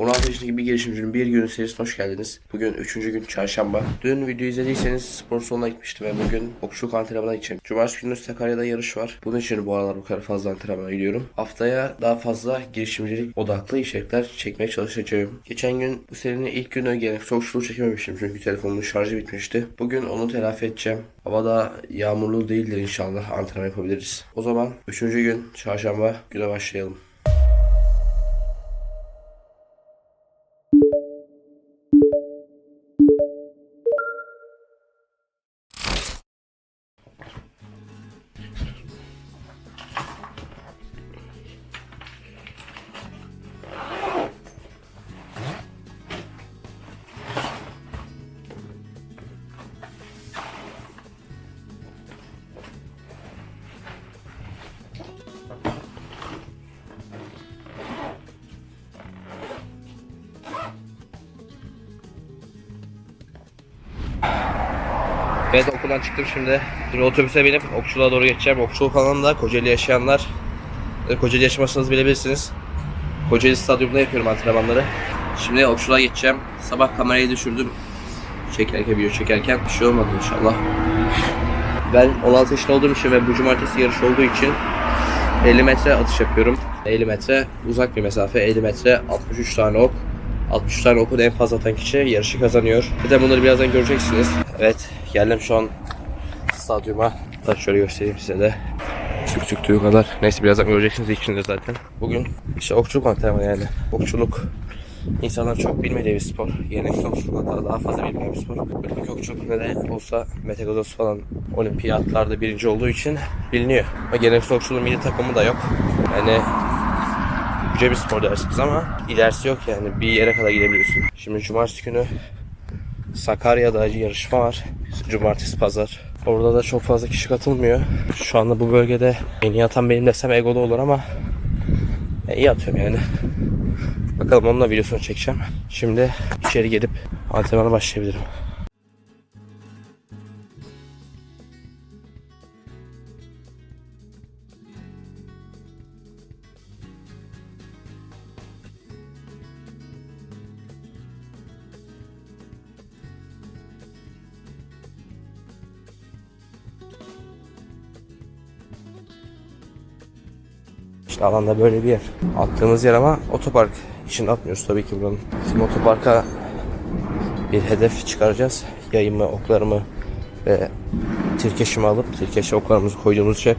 16 yaşındaki bir girişimcinin bir günü serisine hoş geldiniz. Bugün 3. gün çarşamba. Dün video izlediyseniz spor salonuna gitmiştim ve bugün okçuluk antrenmanına gideceğim. Cumartesi günü Sakarya'da yarış var. Bunun için bu aralar bu kadar fazla antrenmana gidiyorum. Haftaya daha fazla girişimcilik odaklı içerikler çekmeye çalışacağım. Geçen gün bu serinin ilk günü geleneksel okçuluğu çekememiştim çünkü telefonumun şarjı bitmişti. Bugün onu telafi edeceğim. Hava da yağmurlu değildir inşallah antrenman yapabiliriz. O zaman 3. gün çarşamba güne başlayalım. Evet okuldan çıktım şimdi. Şimdi otobüse binip okçuluğa doğru geçeceğim. Okçuluk alanında Kocaeli yaşayanlar e, Kocaeli yaşamasınız bilebilirsiniz. Kocaeli stadyumunda yapıyorum antrenmanları. Şimdi okçuluğa geçeceğim. Sabah kamerayı düşürdüm. Çekerken video çekerken bir şey olmadı inşallah. Ben 16 yaşında olduğum için ve bu cumartesi yarış olduğu için 50 metre atış yapıyorum. 50 metre uzak bir mesafe. 50 metre 63 tane ok. 63 tane oku da en fazla atan kişi yarışı kazanıyor. De bunları birazdan göreceksiniz. Evet geldim şu an stadyuma. Hatta şöyle göstereyim size de. Çık çıktığı kadar. Neyse birazdan göreceksiniz içinde zaten. Bugün işte okçuluk antrenmanı yani. Okçuluk insanlar çok bilmediği bir spor. Geleneksel okçuluk hatta daha fazla bilmeyen bir spor. Olimpik okçuluk ne de olsa Mete Gazoz falan olimpiyatlarda birinci olduğu için biliniyor. Ama geleneksel okçuluğun milli takımı da yok. Yani bir spor dersiniz ama ilerisi yok yani bir yere kadar gidebiliyorsun. Şimdi cumartesi günü Sakarya'da yarışma var. Cumartesi pazar. Orada da çok fazla kişi katılmıyor. Şu anda bu bölgede en iyi benim desem egolu olur ama ya iyi atıyorum yani. Bakalım onunla videosunu çekeceğim. Şimdi içeri gelip antrenmana başlayabilirim. İşte alanda böyle bir yer. Attığımız yer ama otopark için atmıyoruz tabii ki buranın. Şimdi otoparka bir hedef çıkaracağız. Yayımı, oklarımı ve tirkeşimi alıp tirkeşe oklarımızı koyduğumuz cep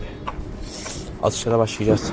atışlara başlayacağız.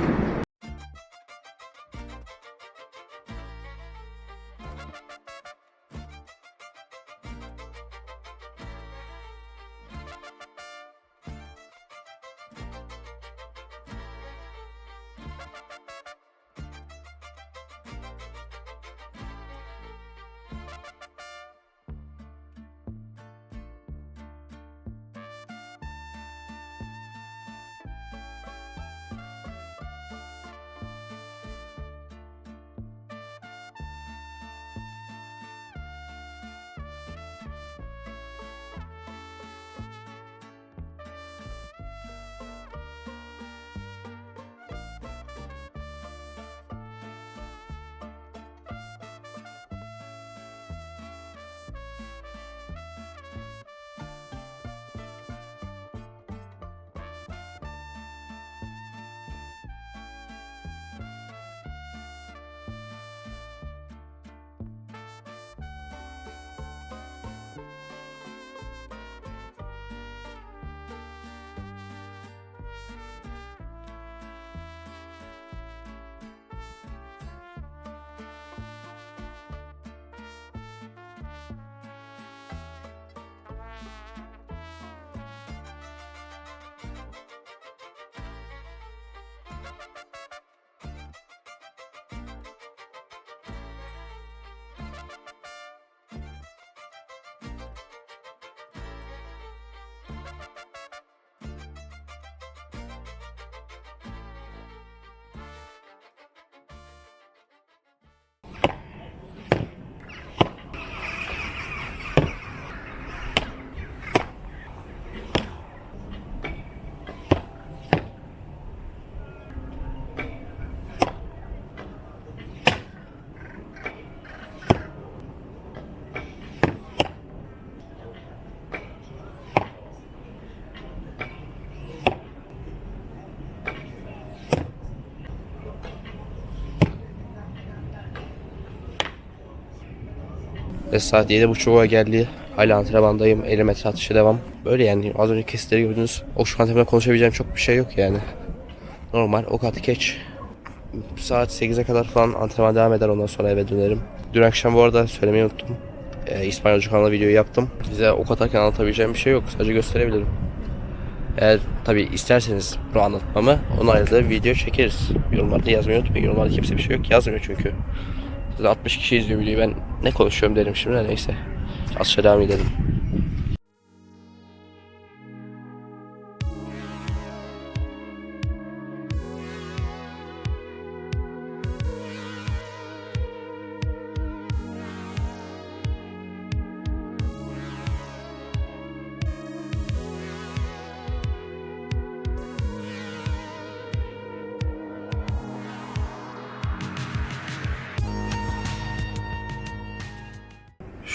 Ve saat 7.30'a geldi. Hala antrenmandayım. 50 metre atışı devam. Böyle yani az önce kesitleri gördünüz. Okçu antrenmanında konuşabileceğim çok bir şey yok yani. Normal ok atı geç. Saat 8'e kadar falan antrenman devam eder ondan sonra eve dönerim. Dün akşam bu arada söylemeyi unuttum. Ee, İspanyolca kanalda video yaptım. Size ok atarken anlatabileceğim bir şey yok. Sadece gösterebilirim. Eğer tabi isterseniz bunu anlatmamı bir video çekeriz. Yorumlarda yazmayı unutmayın. Yorumlarda kimse bir şey yok. Yazmıyor çünkü. Zaten 60 kişi izliyor videoyu. Ben ne konuşuyorum derim şimdi neyse. Aşağı devam edelim.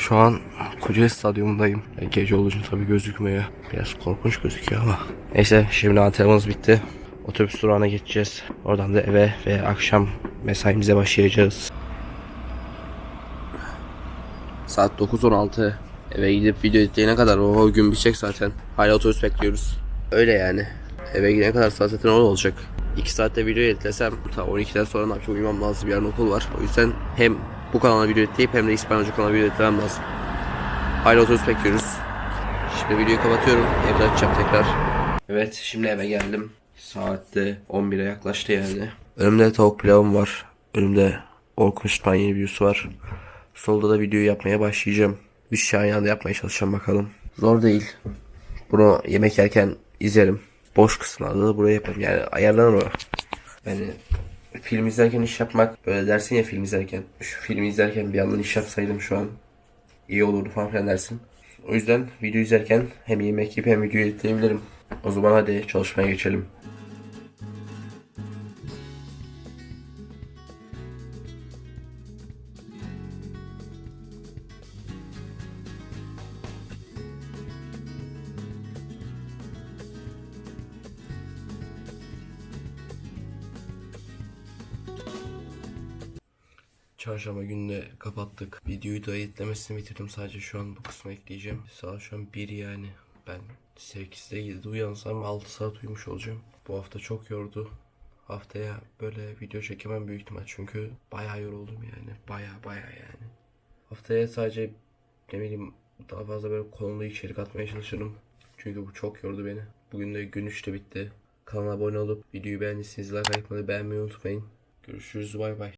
Şu an Kocaeli Stadyumundayım. E, Gece olunca tabii gözükmüyor. Biraz korkunç gözüküyor ama. Neyse şimdi antrenmanımız bitti. Otobüs durağına geçeceğiz. Oradan da eve ve akşam mesaimize başlayacağız. Saat 9.16. Eve gidip video editleyene kadar o gün bitecek zaten. Hala otobüs bekliyoruz. Öyle yani. Eve gidene kadar saat zaten o olacak. 2 saatte video editlesem ta 12'den sonra yapacağım uyumam lazım. Yarın okul var. O yüzden hem bu kanala video editleyip hem de İspanyolca kanala video editlemem lazım. Hala otobüs bekliyoruz. Şimdi videoyu kapatıyorum. Evde açacağım tekrar. Evet şimdi eve geldim. Saatte 11'e yaklaştı yani. Önümde tavuk pilavım var. Önümde Orkun yeni videosu var. Solda da videoyu yapmaya başlayacağım. Bir şey aynı anda yapmaya çalışacağım bakalım. Zor değil. Bunu yemek yerken izlerim. Boş kısımlarda da buraya yaparım. Yani ayarlanır o. Yani film izlerken iş yapmak böyle dersin ya film izlerken. Şu filmi izlerken bir yandan iş yapsaydım şu an iyi olurdu falan filan dersin. O yüzden video izlerken hem yemek yiyip hem video editleyebilirim. O zaman hadi çalışmaya geçelim. Çarşamba gününe kapattık. Videoyu da editlemesini bitirdim. Sadece şu an bu kısmı ekleyeceğim. Saat şu an 1 yani. Ben 8'de 7'de uyansam 6 saat uyumuş olacağım. Bu hafta çok yordu. Haftaya böyle video çekemem büyük ihtimal. Çünkü bayağı yoruldum yani. Bayağı bayağı yani. Haftaya sadece ne bileyim daha fazla böyle konulu içerik atmaya çalışırım. Çünkü bu çok yordu beni. Bugün de gün 3'te bitti. Kanala abone olup videoyu beğendiyseniz like atmayı beğenmeyi unutmayın. Görüşürüz bay bay.